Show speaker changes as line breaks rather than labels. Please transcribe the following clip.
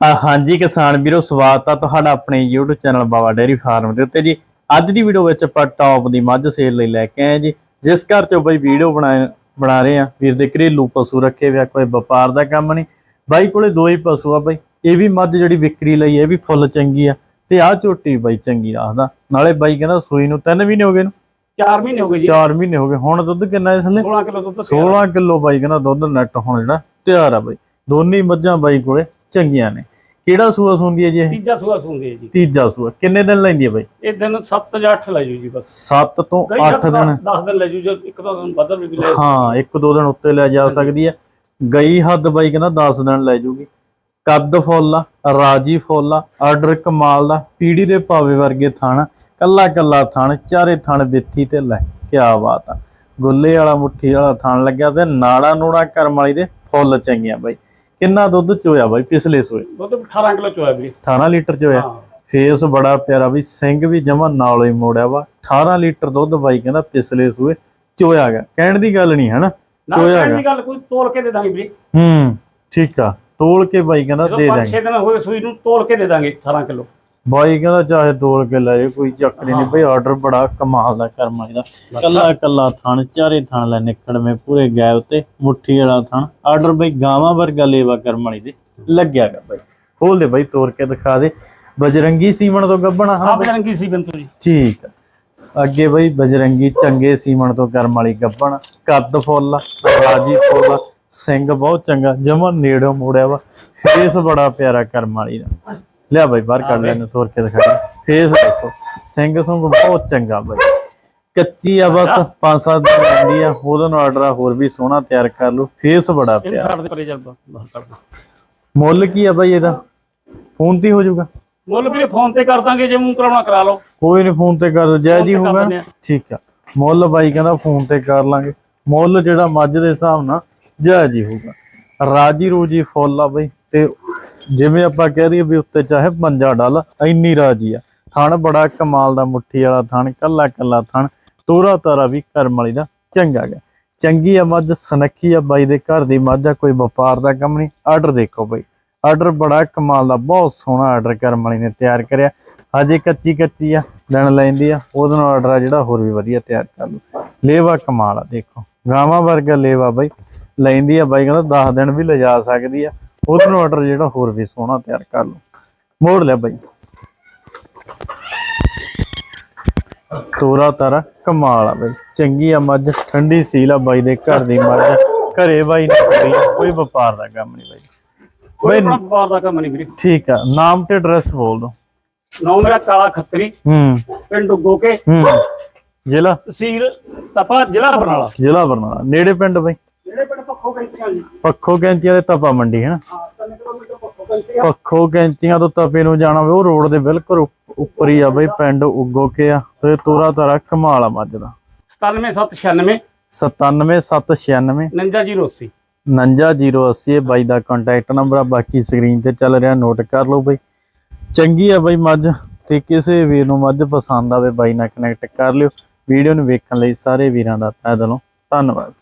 ਹਾਂਜੀ ਕਿਸਾਨ ਵੀਰੋ ਸਵਾਗਤ ਆ ਤੁਹਾਡਾ ਆਪਣੇ YouTube channel Baba dairy farm ਦੇ ਉੱਤੇ ਜੀ। ਅੱਜ ਦੀ ਵੀਡੀਓ ਵਿੱਚ ਆਪਾਂ ਟੌਪ ਦੀ ਮੱਝ ਸੇਲ ਲਈ ਲੈ ਕੇ ਆਏ ਜੀ। ਜਿਸ ਘਰ ਚੋਂ ਬਈ ਵੀਡੀਓ ਬਣਾ ਬਣਾ ਰਹੇ ਆ ਵੀਰ ਦੇ ਘਰੇਲੂ ਪਸ਼ੂ ਰੱਖੇ ਹੋਇਆ ਕੋਈ ਵਪਾਰ ਦਾ ਕੰਮ ਨਹੀਂ। ਬਾਈ ਕੋਲੇ ਦੋ ਹੀ ਪਸ਼ੂ ਆ ਬਈ ਇਹ ਵੀ ਮੱਝ ਜਿਹੜੀ ਵਿਕਰੀ ਲਈ ਇਹ ਵੀ ਫੁੱਲ ਚੰਗੀ ਆ ਤੇ ਆਹ ਝੋਟੀ ਬਾਈ ਚੰਗੀ ਰੱਖਦਾ ਨਾਲੇ ਬਾਈ ਕਹਿੰਦਾ ਸੂਈ ਨੂੰ 3 ਮਹੀਨੇ ਹੋ ਗਏ ਨੂੰ।
4 ਮਹੀਨੇ ਹੋ ਗਏ ਜੀ।
4 ਮਹੀਨੇ ਹੋ ਗਏ ਹੁਣ ਦੁੱਧ ਕਿੰਨਾ ਹੈ ਥੱਲੇ
16 ਕਿਲੋ ਦੁੱਧ ਤਿਆਰ
16 ਕਿਲੋ ਬਾਈ ਕਹਿੰਦਾ ਦੁੱਧ ਨੈਟ ਹੁਣ ਜਿਹੜਾ ਤਿਆਰ ਆ ਬਾਈ। ਦੋਨੇ ਮੱਝਾਂ ਬਾਈ ਕੋਲੇ। ਚੰਗੀਆਂ ਨੇ। ਕਿਹੜਾ ਸੂਆ ਸੁੰਦੀ ਹੈ ਜੀ ਇਹ?
ਤੀਜਾ ਸੂਆ ਸੁਣਦੇ ਜੀ।
ਤੀਜਾ ਸੂਆ। ਕਿੰਨੇ ਦਿਨ ਲੈਂਦੀ ਹੈ ਬਾਈ?
ਇਹ ਦਿਨ 7 ਜਾਂ 8 ਲੈ ਜੂ ਜੀ ਬਸ।
7 ਤੋਂ 8 ਦਿਨ।
10 ਦਿਨ ਲੈ ਜੂ ਜੋ ਇੱਕ ਦੋ ਦਿਨ ਬਦਲ ਵੀ ਲੈ
ਹਾਂ ਇੱਕ ਦੋ ਦਿਨ ਉੱਤੇ ਲੈ ਜਾ ਸਕਦੀ ਹੈ। ਗਈ ਹੱਦ ਬਾਈ ਕਹਿੰਦਾ 10 ਦਿਨ ਲੈ ਜੂਗੀ। ਕੱਦ ਫੁੱਲ ਰਾਜੀ ਫੁੱਲ ਆਰਡਰ ਕਮਾਲ ਦਾ ਪੀੜੀ ਦੇ ਪਾਵੇ ਵਰਗੇ ਥਣ ਕੱਲਾ ਕੱਲਾ ਥਣ ਚਾਰੇ ਥਣ ਵਿੱਥੀ ਤੇ ਲੈ ਕਿਆ ਬਾਤ ਆ। ਗੁੱਲੇ ਵਾਲਾ ਮੁੱਠੀ ਵਾਲਾ ਥਣ ਲੱਗਿਆ ਤੇ ਨਾੜਾ ਨੂੜਾ ਕਰਮ ਵਾਲੀ ਦੇ ਫੁੱਲ ਚੰਗੀਆਂ ਬਾਈ। ਕਿੰਨਾ ਦੁੱਧ ਚੋਇਆ ਬਾਈ ਪਿਛਲੇ ਸੋਏ?
ਦੁੱਧ 18 ਕਿਲੋ ਚੋਇਆ ਵੀਰੇ।
18 ਲੀਟਰ ਚੋਇਆ।
ਹਾਂ।
ਫੇਸ ਬੜਾ ਪਿਆਰਾ ਵੀ ਸਿੰਘ ਵੀ ਜਮਾ ਨਾਲੋਂ ਹੀ ਮੋੜਿਆ ਵਾ। 18 ਲੀਟਰ ਦੁੱਧ ਬਾਈ ਕਹਿੰਦਾ ਪਿਛਲੇ ਸੂਏ ਚੋਇਆ ਗਿਆ। ਕਹਿਣ ਦੀ ਗੱਲ ਨਹੀਂ ਹਨਾ?
ਨਾ
ਚੋਇਆ
ਕਹਿਣ
ਗਾ।
ਦੀ ਗੱਲ ਕੋਈ ਤੋਲ ਕੇ ਦੇ ਦਾਂਗੇ ਵੀਰੇ।
ਹੂੰ ਠੀਕ ਆ। ਤੋਲ ਕੇ ਬਾਈ ਕਹਿੰਦਾ ਦੇ
5
ਦਾਂਗੇ।
6 ਦਿਨ ਹੋਏ ਸੂਈ ਨੂੰ ਤੋਲ ਕੇ ਦੇ ਦਾਂਗੇ 18 ਕਿਲੋ।
ਬਾਈ ਕਹਿੰਦਾ ਚਾਹੇ ਤੋਲ ਕੇ ਲੈ ਜਾਓ, ਕੋਈ ਚੱਕਰੀ ਨਹੀਂ ਬਈ ਆਰਡਰ ਬੜਾ ਕਮਾਲ ਦਾ ਕਰਮਾ ਇਹਦਾ ਕੱਲਾ ਕੱਲਾ ਥਣ ਚਾਰੇ ਥਣ ਲੈ ਨਿਕੜਵੇਂ ਪੂਰੇ ਗੈਬ ਤੇ ਮੁੱਠੀ ਵਾਲਾ ਥਣ। ਆਰਡਰ ਬਈ ਗਾਵਾਂ ਵਰਗਾ ਲੇਵਾ ਕਰਮ ਵਾਲੀ ਦੇ ਲੱਗਿਆ ਗਾ ਬਾਈ। ਖੋਲ ਦੇ ਬਾਈ ਤੋੜ ਕੇ ਦਿਖਾ ਦੇ। ਬਜਰੰਗੀ ਸੀਮਣ ਤੋਂ ਗੱਬਣਾ ਹਾਂ
ਆਪ ਰੰਗੀ ਸੀ ਬੰਤੂ ਜੀ।
ਠੀਕ। ਅੱਗੇ ਬਈ ਬਜਰੰਗੀ ਚੰਗੇ ਸੀਮਣ ਤੋਂ ਕਰਮ ਵਾਲੀ ਗੱਬਣ ਕੱਦ ਫੁੱਲ ਰਾਜੀ ਫੁੱਲ ਸਿੰਘ ਬਹੁਤ ਚੰਗਾ ਜਮਾ ਨੇੜੋਂ ਮੋੜਿਆ ਵਾ। ਫੇਸ ਬੜਾ ਪਿਆਰਾ ਕਰਮ ਵਾਲੀ ਦਾ। ਲਿਆ ਬਈ ਬਾਹਰ ਕੱਢ ਲੈਣੇ ਤੋੜ ਕੇ ਦਿਖਾ ਫੇਸ ਦੇਖੋ ਸਿੰਘ ਸੁੰਗ ਬਹੁਤ ਚੰਗਾ ਬਈ। ਕੱਚੀ ਆ ਬਸ ਪੰਜ ਸੱਤ ਦਿਨ ਲੈਂਦੀ ਆ ਉਹਦਾ ਨੂੰ ਆਰਡਰ ਹੋਰ ਵੀ ਸੋਹਣਾ ਤਿਆਰ ਕਰ ਲਓ। ਫੇਸ ਬੜਾ
ਦੇ।
ਮੁੱਲ ਕੀ ਆ ਬਈ ਇਹਦਾ? ਫੋਨ ਤੇ ਹੀ ਜਾਊਗਾ।
ਮੁੱਲ ਵੀਰੇ ਫੋਨ ਤੇ ਕਰ ਦਾਂਗੇ ਜੇ ਮੂੰਹ ਕਰਾਉਣਾ ਕਰਾ ਲਓ।
ਕੋਈ ਨਹੀਂ ਫੋਨ ਤੇ ਕਰ ਜੈ ਜੀ
ਆ।
ਠੀਕ ਆ। ਮੁੱਲ ਬਾਈ ਕਹਿੰਦਾ ਫੋਨ ਤੇ ਕਰ ਲਾਂਗੇ। ਮੁੱਲ ਜਿਹੜਾ ਮੱਝ ਦੇ ਹਿਸਾਬ ਨਾਲ ਜੈ ਜੀ ਹੋਊਗਾ। ਰਾਜੀ ਰੋਜੀ ਫੁੱਲ ਆ ਬਈ ਤੇ ਜਿਵੇਂ ਆਪਾਂ ਕਹਿ ਦਈਏ ਵੀ ਉੱਤੇ ਚਾਹੇ ਪੰਜਾ ਡਲ, ਇੰਨੀ ਰਾਜੀ ਆ। ਥਣ ਬੜਾ ਕਮਾਲ ਦਾ ਮੁੱਠੀ ਵਾਲਾ ਥਣ, ਕੱਲਾ ਕੱਲਾ ਥਣ, ਤੋਰਾ ਤਾਰਾ ਵੀ ਕਰਮ ਵਾਲੀ ਦਾ ਚੰਗਾ ਗਿਆ ਚੰਗੀ ਆ ਮੱਝ, ਸਨੱਖੀ ਆ ਬਾਈ ਦੇ ਘਰ ਦੀ ਮੱਝ ਆ, ਕੋਈ ਵਪਾਰ ਦਾ ਕੰਮ ਨਹੀਂ। ਆਰਡਰ ਦੇਖੋ ਬਾਈ। ਆਰਡਰ ਬੜਾ ਕਮਾਲ ਦਾ, ਬਹੁਤ ਸੋਹਣਾ ਆਰਡਰ ਕਰਮ ਵਾਲੀ ਨੇ ਤਿਆਰ ਕਰਿਆ। ਹਜੇ ਕੱਚੀ ਕੱਚੀ ਆ, ਦਿਨ ਲੈਂਦੀ ਆ, ਉਹਦੇ ਨਾਲ ਆਰਡਰ ਆ ਜਿਹੜਾ ਹੋਰ ਵੀ ਵਧੀਆ ਤਿਆਰ ਕਰ ਲਓ ਲੇਵਾ ਕਮਾਲ ਆ, ਦੇਖੋ। ਗਾਵਾਂ ਵਰਗਾ ਲੇਵਾ ਬਾਈ। ਲੈਂਦੀ ਆ ਬਾਈ, ਕਹਿੰਦਾ 10 ਦਿਨ ਵੀ ਲਿਜਾ ਸਕਦੀ ਆ। ਉਹਦੇ ਆਰਡਰ ਜਿਹੜਾ ਹੋਰ ਵੀ ਸੋਹਣਾ ਤਿਆਰ ਕਰ ਲੂ ਮੋੜ ਲਿਆ ਬਾਈ। ਤੋਰਾ ਤਾਰਾ ਕਮਾਲ ਆ ਬਾਈ। ਚੰਗੀ ਆ ਮੱਝ ਠੰਡੀ ਸੀਲ ਆ ਬਾਈ ਦੇ ਘਰ ਦੀ ਮੱਝ। ਘਰੇ ਬਾਈ ਨੇ ਕਰੀ ਆ, ਕੋਈ ਵਪਾਰ ਦਾ ਕੰਮ ਨਹੀਂ ਬਾਈ।
ਕੋਈ ਵਪਾਰ ਦਾ ਕੰਮ ਨਹੀਂ ਵੀਰੇ।
ਠੀਕ ਆ। ਨਾਮ ਤੇ ਐਡਰੈਸ ਬੋਲ ਦੋ
ਨਾਮ ਮੇਰਾ ਕਾਲਾ ਖੱਤਰੀ।
ਹੂੰ।
ਪਿੰਡ ਗੋਕੇ।
ਹੂੰ। ਜ਼ਿਲ੍ਹਾ?
ਤਹਿਸੀਲ ਤਪਾ ਜ਼ਿਲ੍ਹਾ ਬਰਨਾਲਾ।
ਜ਼ਿਲ੍ਹਾ ਬਰਨਾਲਾ। ਨੇੜੇ ਪਿੰਡ ਬਾਈ?
ਪੱਖੋ ਕਹਿੰਦੇ ਜੀ
ਪੱਖੋ ਕੈਂਚੀਆਂ ਦੇ ਤਪਾ ਮੰਡੀ ਹੈ ਨਾ
ਹਾਂ 3 ਕਿਲੋਮੀਟਰ
ਪੱਖੋ ਕੈਂਚੀਆਂ ਤੋਂ ਤਪੇ ਨੂੰ ਜਾਣਾ ਵੇ ਉਹ ਰੋਡ ਦੇ ਬਿਲਕੁਲ ਉੱਪ- ਉੱਪਰ ਹੀ ਆ ਬਈ ਪਿੰਡ ਉਗੋ ਕੇ ਆ ਤੇ ਤੋਰਾ ਤਾਰਾ ਕਮਾਲ ਆ ਮੱਝ ਦਾ।
97796
97796
99080
59080 ਇਹ ਬਾਈ ਦਾ ਕੰਟੈਕਟ ਨੰਬਰ ਆ ਬਾਕੀ ਸਕਰੀਨ ਤੇ ਚੱਲ ਰਿਹਾ ਨੋਟ ਕਰ ਲਓ ਬਈ। ਚੰਗੀ ਆ ਬਈ ਮੱਝ ਤੇ ਕਿਸੇ ਵੀਰ ਨੂੰ ਮੱਝ ਪਸੰਦ ਆਵੇ ਬਾਈ ਨਾਲ ਕਨੈਕਟ ਕਰ ਲਿਓ। ਵੀਡੀਓ ਨੂੰ ਵੇਖਣ ਲਈ ਸਾਰੇ ਵੀਰਾਂ ਦਾ ਤਹਿ ਦਿਲੋਂ ਧੰਨਵਾਦ।